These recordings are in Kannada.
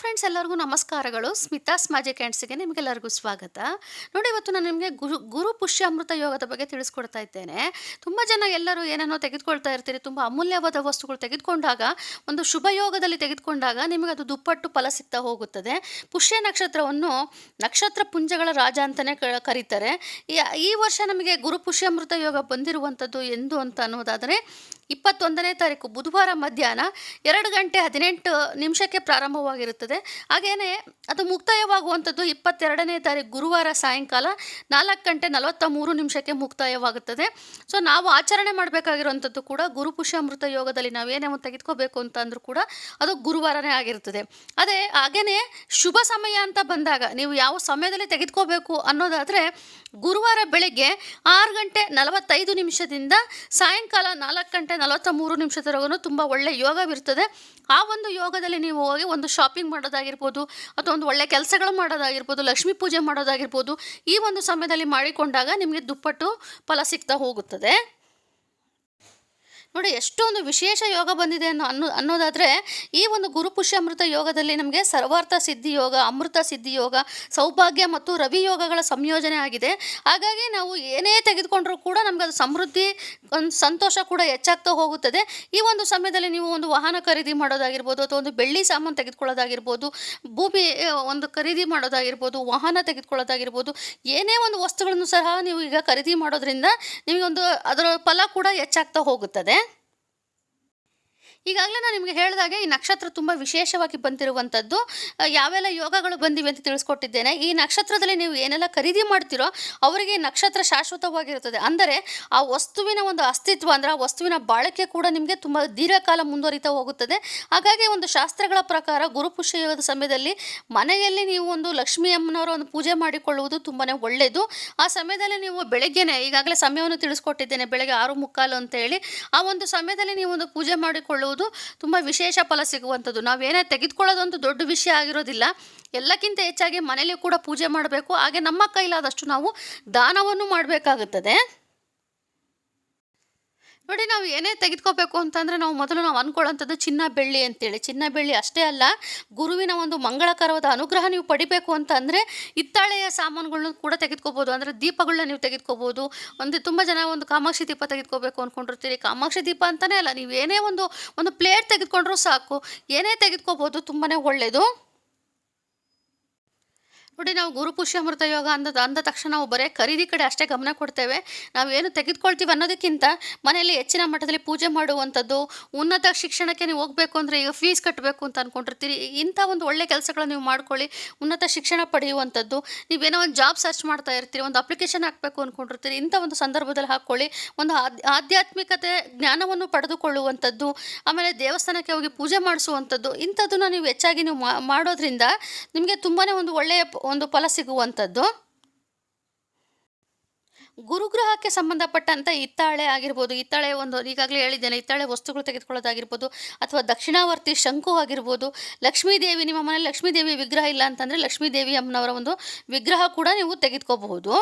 ಫ್ರೆಂಡ್ಸ್ ಎಲ್ಲರಿಗೂ ನಮಸ್ಕಾರಗಳು. ಸ್ಮಿತಾಸ್ ಮ್ಯಾಜಿಕ್ ಹ್ಯಾಂಡ್ಸ್ಗೆ ನಿಮಗೆಲ್ಲರಿಗೂ ಸ್ವಾಗತ. ನೋಡಿ, ಇವತ್ತು ನಾನು ನಿಮಗೆ ಗುರು ಗುರು ಪುಷ್ಯ ಅಮೃತ ಯೋಗದ ಬಗ್ಗೆ ತಿಳಿಸ್ಕೊಡ್ತಾ ಇದ್ದೇನೆ. ತುಂಬ ಜನ ಎಲ್ಲರೂ ಏನೇನೋ ತೆಗೆದುಕೊಳ್ತಾ ಇರ್ತೀರಿ, ತುಂಬ ಅಮೂಲ್ಯವಾದ ವಸ್ತುಗಳು ತೆಗೆದುಕೊಂಡಾಗ, ಒಂದು ಶುಭ ಯೋಗದಲ್ಲಿ ತೆಗೆದುಕೊಂಡಾಗ ನಿಮಗೆ ಅದು ದುಪ್ಪಟ್ಟು ಫಲ ಸಿಗ್ತಾ ಹೋಗುತ್ತದೆ. ಪುಷ್ಯ ನಕ್ಷತ್ರವನ್ನು ನಕ್ಷತ್ರ ಪುಂಜಗಳ ರಾಜ ಅಂತಲೇ ಕರೀತಾರೆ. ಈ ವರ್ಷ ನಮಗೆ ಗುರು ಪುಷ್ಯ ಅಮೃತ ಯೋಗ ಬಂದಿರುವಂಥದ್ದು ಎಂದು ಅಂತ ಅನ್ನೋದಾದರೆ ಇಪ್ಪತ್ತೊಂದನೇ ತಾರೀಕು ಬುಧವಾರ ಮಧ್ಯಾಹ್ನ ಎರಡು ಗಂಟೆ ಹದಿನೆಂಟು ನಿಮಿಷಕ್ಕೆ ಪ್ರಾರಂಭವಾಗಿರುತ್ತದೆ. ಹಾಗೆಯೇ ಅದು ಮುಕ್ತಾಯವಾಗುವಂಥದ್ದು ಇಪ್ಪತ್ತೆರಡನೇ ತಾರೀಕು ಗುರುವಾರ ಸಾಯಂಕಾಲ ನಾಲ್ಕು ಗಂಟೆ ನಲವತ್ತ ಮೂರು ನಿಮಿಷಕ್ಕೆ ಮುಕ್ತಾಯವಾಗುತ್ತದೆ. ಸೊ, ನಾವು ಆಚರಣೆ ಮಾಡಬೇಕಾಗಿರುವಂಥದ್ದು ಕೂಡ ಗುರುಪುಷ್ಯಾಮೃತ ಯೋಗದಲ್ಲಿ ನಾವೇನೇ ತೆಗೆದುಕೋಬೇಕು ಅಂತ ಅಂದರೂ ಕೂಡ ಅದು ಗುರುವಾರನೇ ಆಗಿರುತ್ತದೆ. ಅದೇ ಹಾಗೆಯೇ ಶುಭ ಸಮಯ ಅಂತ ಬಂದಾಗ ನೀವು ಯಾವ ಸಮಯದಲ್ಲಿ ತೆಗೆದುಕೋಬೇಕು ಅನ್ನೋದಾದರೆ ಗುರುವಾರ ಬೆಳಗ್ಗೆ ಆರು ಗಂಟೆ ನಲವತ್ತೈದು ನಿಮಿಷದಿಂದ ಸಾಯಂಕಾಲ ನಾಲ್ಕು ಗಂಟೆ ನಲವತ್ತ ಮೂರು ನಿಮಿಷದವರೆಗೂ ತುಂಬ ಒಳ್ಳೆಯ ಯೋಗವಿರ್ತದೆ. ಆ ಒಂದು ಯೋಗದಲ್ಲಿ ನೀವು ಹೋಗಿ ಒಂದು ಶಾಪಿಂಗ್ ಮಾಡೋದಾಗಿರ್ಬೋದು, ಅಥವಾ ಒಂದು ಒಳ್ಳೆಯ ಕೆಲಸಗಳು ಮಾಡೋದಾಗಿರ್ಬೋದು, ಲಕ್ಷ್ಮೀ ಪೂಜೆ ಮಾಡೋದಾಗಿರ್ಬೋದು, ಈ ಒಂದು ಸಮಯದಲ್ಲಿ ಮಾಡಿಕೊಂಡಾಗ ನಿಮಗೆ ದುಪ್ಪಟ್ಟು ಫಲ ಸಿಗ್ತಾ ಹೋಗುತ್ತದೆ. ನೋಡಿ, ಎಷ್ಟೊಂದು ವಿಶೇಷ ಯೋಗ ಬಂದಿದೆ ಅನ್ನೋ ಅನ್ನೋ, ಅನ್ನೋದಾದರೆ, ಈ ಒಂದು ಗುರುಪುಷ್ಯಾಮೃತ ಯೋಗದಲ್ಲಿ ನಮಗೆ ಸರ್ವಾರ್ಥ ಸಿದ್ಧಿ ಯೋಗ, ಅಮೃತ ಸಿದ್ಧಿ ಯೋಗ, ಸೌಭಾಗ್ಯ ಮತ್ತು ರವಿ ಯೋಗಗಳ ಸಂಯೋಜನೆ ಆಗಿದೆ. ಹಾಗಾಗಿ ನಾವು ಏನೇ ತೆಗೆದುಕೊಂಡ್ರೂ ಕೂಡ ನಮಗೆ ಅದು ಸಮೃದ್ಧಿ ಒಂದು ಸಂತೋಷ ಕೂಡ ಹೆಚ್ಚಾಗ್ತಾ ಹೋಗುತ್ತದೆ. ಈ ಒಂದು ಸಮಯದಲ್ಲಿ ನೀವು ಒಂದು ವಾಹನ ಖರೀದಿ ಮಾಡೋದಾಗಿರ್ಬೋದು ಅಥವಾ ಒಂದು ಬೆಳ್ಳಿ ಸಾಮಾನು ತೆಗೆದುಕೊಳ್ಳೋದಾಗಿರ್ಬೋದು, ಭೂಮಿ ಒಂದು ಖರೀದಿ ಮಾಡೋದಾಗಿರ್ಬೋದು, ವಾಹನ ತೆಗೆದುಕೊಳ್ಳೋದಾಗಿರ್ಬೋದು, ಏನೇ ಒಂದು ವಸ್ತುಗಳನ್ನು ಸಹ ನೀವು ಈಗ ಖರೀದಿ ಮಾಡೋದ್ರಿಂದ ನಿಮಗೆ ಒಂದು ಅದರ ಫಲ ಕೂಡ ಹೆಚ್ಚಾಗ್ತಾ ಹೋಗುತ್ತದೆ. ಈಗಾಗಲೇ ನಾನು ನಿಮಗೆ ಹೇಳಿದಾಗೆ ಈ ನಕ್ಷತ್ರ ತುಂಬ ವಿಶೇಷವಾಗಿ ಬಂದಿರುವಂಥದ್ದು ಯಾವೆಲ್ಲ ಯೋಗಗಳು ಬಂದಿವೆ ಅಂತ ತಿಳಿಸ್ಕೊಟ್ಟಿದ್ದೇನೆ. ಈ ನಕ್ಷತ್ರದಲ್ಲಿ ನೀವು ಏನೆಲ್ಲ ಖರೀದಿ ಮಾಡ್ತೀರೋ ಅವರಿಗೆ ನಕ್ಷತ್ರ ಶಾಶ್ವತವಾಗಿರುತ್ತದೆ. ಅಂದರೆ ಆ ವಸ್ತುವಿನ ಒಂದು ಅಸ್ತಿತ್ವ, ಅಂದರೆ ಆ ವಸ್ತುವಿನ ಬಾಳಿಕೆ ಕೂಡ ನಿಮಗೆ ತುಂಬ ದೀರ್ಘಕಾಲ ಮುಂದುವರಿತಾ ಹೋಗುತ್ತದೆ. ಹಾಗಾಗಿ ಒಂದು ಶಾಸ್ತ್ರಗಳ ಪ್ರಕಾರ ಗುರುಪುಷ್ಯ ಯೋಗದ ಸಮಯದಲ್ಲಿ ಮನೆಯಲ್ಲಿ ನೀವು ಒಂದು ಲಕ್ಷ್ಮೀ ಅಮ್ಮನವರ ಒಂದು ಪೂಜೆ ಮಾಡಿಕೊಳ್ಳುವುದು ತುಂಬಾ ಒಳ್ಳೆಯದು. ಆ ಸಮಯದಲ್ಲಿ ನೀವು ಬೆಳಗ್ಗೆನೇ, ಈಗಾಗಲೇ ಸಮಯವನ್ನು ತಿಳಿಸ್ಕೊಟ್ಟಿದ್ದೇನೆ, ಬೆಳಗ್ಗೆ ಆರು ಮುಕ್ಕಾಲು ಅಂತ ಹೇಳಿ, ಆ ಒಂದು ಸಮಯದಲ್ಲಿ ನೀವು ಒಂದು ಪೂಜೆ ಮಾಡಿಕೊಳ್ಳುವುದು ತುಂಬ ವಿಶೇಷ ಫಲ ಸಿಗುವಂಥದ್ದು. ನಾವೇನೇ ತೆಗೆದುಕೊಳ್ಳೋದಂತೂ ದೊಡ್ಡ ವಿಷಯ ಆಗಿರೋದಿಲ್ಲ. ಎಲ್ಲಕ್ಕಿಂತ ಹೆಚ್ಚಾಗಿ ಮನೇಲಿ ಕೂಡ ಪೂಜೆ ಮಾಡಬೇಕು. ಹಾಗೆ ನಮ್ಮ ಕೈಲಾದಷ್ಟು ನಾವು ದಾನವನ್ನು ಮಾಡಬೇಕಾಗುತ್ತದೆ. ನೋಡಿ ನಾವು ಏನೇ ತೆಗೆದುಕೋಬೇಕು ಅಂತಂದರೆ ನಾವು ಮೊದಲು ನಾವು ಅಂದ್ಕೊಳ್ಳೋಂಥದ್ದು ಚಿನ್ನ ಬೆಳ್ಳಿ ಅಂತೇಳಿ. ಚಿನ್ನ ಬೆಳ್ಳಿ ಅಷ್ಟೇ ಅಲ್ಲ, ಗುರುವಿನ ಒಂದು ಮಂಗಳಕರವಾದ ಅನುಗ್ರಹ ನೀವು ಪಡಿಬೇಕು ಅಂತ ಅಂದರೆ ಹಿತ್ತಾಳೆಯ ಸಾಮಾನುಗಳನ್ನ ಕೂಡ ತೆಗೆದುಕೋಬೋದು. ಅಂದರೆ ದೀಪಗಳನ್ನ ನೀವು ತೆಗೆದುಕೋಬೋದು. ಒಂದು ತುಂಬ ಜನ ಒಂದು ಕಾಮಾಕ್ಷಿ ದೀಪ ತೆಗೆದುಕೋಬೇಕು ಅಂದ್ಕೊಂಡಿರ್ತೀರಿ ಕಾಮಾಕ್ಷಿ ದೀಪ ಅಂತಲೇ ಅಲ್ಲ, ನೀವು ಏನೇ ಒಂದು ಒಂದು ಪ್ಲೇಟ್ ತೆಗೆದುಕೊಂಡ್ರೂ ಸಾಕು. ಏನೇ ತೆಗೆದುಕೋಬೋದು ತುಂಬಾ ಒಳ್ಳೆಯದು ನೋಡಿ ನಾವು ಗುರುಪುಷ್ಯಾಮೃತ ಯೋಗ ಅಂದ ಅಂದ ತಕ್ಷಣ ನಾವು ಬರೀ ಖರೀದಿ ಕಡೆ ಅಷ್ಟೇ ಗಮನ ಕೊಡ್ತೇವೆ. ನಾವು ಏನು ತೆಗೆದುಕೊಳ್ತೀವಿ ಅನ್ನೋದಕ್ಕಿಂತ ಮನೆಯಲ್ಲಿ ಹೆಚ್ಚಿನ ಮಟ್ಟದಲ್ಲಿ ಪೂಜೆ ಮಾಡುವಂಥದ್ದು, ಉನ್ನತ ಶಿಕ್ಷಣಕ್ಕೆ ನೀವು ಹೋಗಬೇಕು ಅಂದರೆ ಈಗ ಫೀಸ್ ಕಟ್ಟಬೇಕು ಅಂತ ಅಂದ್ಕೊಂಡಿರ್ತೀರಿ ಇಂಥ ಒಂದು ಒಳ್ಳೆ ಕೆಲಸಗಳನ್ನ ನೀವು ಮಾಡ್ಕೊಳ್ಳಿ, ಉನ್ನತ ಶಿಕ್ಷಣ ಪಡೆಯುವಂಥದ್ದು. ನೀವೇನೋ ಒಂದು ಜಾಬ್ ಸರ್ಚ್ ಮಾಡ್ತಾ ಇರ್ತೀರಿ, ಒಂದು ಅಪ್ಲಿಕೇಶನ್ ಹಾಕಬೇಕು ಅಂದ್ಕೊಂಡಿರ್ತೀರಿ ಇಂಥ ಒಂದು ಸಂದರ್ಭದಲ್ಲಿ ಹಾಕ್ಕೊಳ್ಳಿ. ಒಂದು ಆಧ್ಯಾತ್ಮಿಕತೆ ಜ್ಞಾನವನ್ನು ಪಡೆದುಕೊಳ್ಳುವಂಥದ್ದು, ಆಮೇಲೆ ದೇವಸ್ಥಾನಕ್ಕೆ ಹೋಗಿ ಪೂಜೆ ಮಾಡಿಸುವಂಥದ್ದು, ಇಂಥದ್ದನ್ನು ನೀವು ಹೆಚ್ಚಾಗಿ ನೀವು ಮಾಡೋದ್ರಿಂದ ನಿಮಗೆ ತುಂಬಾ ಒಂದು ಒಳ್ಳೆಯ ಒಂದು ಫಲ ಸಿಗುವಂಥದ್ದು. ಗುರುಗ್ರಹಕ್ಕೆ ಸಂಬಂಧಪಟ್ಟಂಥ ಹಿತ್ತಾಳೆ ಆಗಿರ್ಬೋದು, ಹಿತ್ತಾಳೆ ಒಂದು ಈಗಾಗಲೇ ಹೇಳಿದ್ದೇನೆ, ಹಿತ್ತಾಳೆ ವಸ್ತುಗಳು ತೆಗೆದುಕೊಳ್ಳೋದಾಗಿರ್ಬೋದು ಅಥವಾ ದಕ್ಷಿಣಾವರ್ತಿ ಶಂಕು ಆಗಿರ್ಬೋದು, ಲಕ್ಷ್ಮೀದೇವಿ, ನಿಮ್ಮ ಮನೇಲಿ ಲಕ್ಷ್ಮೀದೇವಿ ವಿಗ್ರಹ ಇಲ್ಲ ಅಂತಂದರೆ ಲಕ್ಷ್ಮೀದೇವಿ ಅಮ್ಮನವರ ಒಂದು ವಿಗ್ರಹ ಕೂಡ ನೀವು ತೆಗೆದುಕೋಬಹುದು.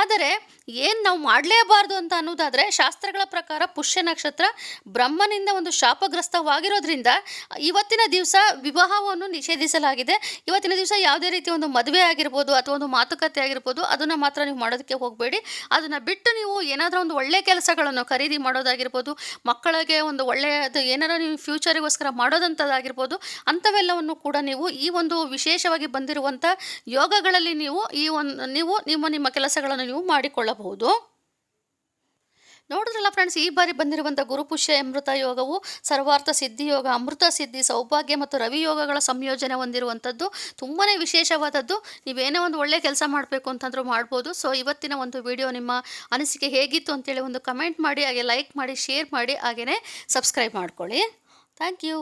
ಆದರೆ ಏನು ನಾವು ಮಾಡಲೇಬಾರ್ದು ಅಂತ ಅನ್ನೋದಾದರೆ ಶಾಸ್ತ್ರಗಳ ಪ್ರಕಾರ ಪುಷ್ಯ ನಕ್ಷತ್ರ ಬ್ರಹ್ಮನಿಂದ ಒಂದು ಶಾಪಗ್ರಸ್ತವಾಗಿರೋದ್ರಿಂದ ಇವತ್ತಿನ ದಿವಸ ವಿವಾಹವನ್ನು ನಿಷೇಧಿಸಲಾಗಿದೆ. ಇವತ್ತಿನ ದಿವಸ ಯಾವುದೇ ರೀತಿ ಒಂದು ಮದುವೆ ಆಗಿರ್ಬೋದು ಅಥವಾ ಒಂದು ಮಾತುಕತೆ ಆಗಿರ್ಬೋದು, ಅದನ್ನು ಮಾತ್ರ ನೀವು ಮಾಡೋದಕ್ಕೆ ಹೋಗಬೇಡಿ. ಅದನ್ನು ಬಿಟ್ಟು ನೀವು ಏನಾದರೂ ಒಂದು ಒಳ್ಳೆಯ ಕೆಲಸಗಳನ್ನು ಖರೀದಿ ಮಾಡೋದಾಗಿರ್ಬೋದು, ಮಕ್ಕಳಿಗೆ ಒಂದು ಒಳ್ಳೆಯದು ಏನಾರ ನೀವು ಫ್ಯೂಚರಿಗೋಸ್ಕರ ಮಾಡೋದಂಥದ್ದಾಗಿರ್ಬೋದು, ಅಂಥವೆಲ್ಲವನ್ನು ಕೂಡ ನೀವು ಈ ಒಂದು ವಿಶೇಷವಾಗಿ ಬಂದಿರುವಂಥ ಯೋಗಗಳಲ್ಲಿ ನೀವು ಈ ಒಂದು, ನೀವು ನಿಮ್ಮ ನಿಮ್ಮ ಕೆಲಸಗಳನ್ನು ನೀವು ಮಾಡಿಕೊಳ್ಳಬಹುದು. ನೋಡಿದ್ರಲ್ಲ ಫ್ರೆಂಡ್ಸ್ ಈ ಬಾರಿ ಬಂದಿರುವಂಥ ಗುರುಪುಷ್ಯ ಅಮೃತ ಯೋಗವು ಸರ್ವಾರ್ಥ ಸಿದ್ಧಿ ಯೋಗ, ಅಮೃತ ಸಿದ್ಧಿ, ಸೌಭಾಗ್ಯ ಮತ್ತು ರವಿ ಯೋಗಗಳ ಸಂಯೋಜನೆ ಹೊಂದಿರುವಂಥದ್ದು. ತುಂಬಾ ವಿಶೇಷವಾದದ್ದು. ನೀವೇನೋ ಒಂದು ಒಳ್ಳೆ ಕೆಲಸ ಮಾಡಬೇಕು ಅಂತಂದ್ರೂ ಮಾಡ್ಬೋದು. ಸೊ ಇವತ್ತಿನ ಒಂದು ವಿಡಿಯೋ ನಿಮ್ಮ ಅನಿಸಿಕೆ ಹೇಗಿತ್ತು ಅಂತೇಳಿ ಒಂದು ಕಮೆಂಟ್ ಮಾಡಿ, ಹಾಗೆ ಲೈಕ್ ಮಾಡಿ ಶೇರ್ ಮಾಡಿ ಹಾಗೆಯೇ ಸಬ್ಸ್ಕ್ರೈಬ್ ಮಾಡ್ಕೊಳ್ಳಿ. Thank you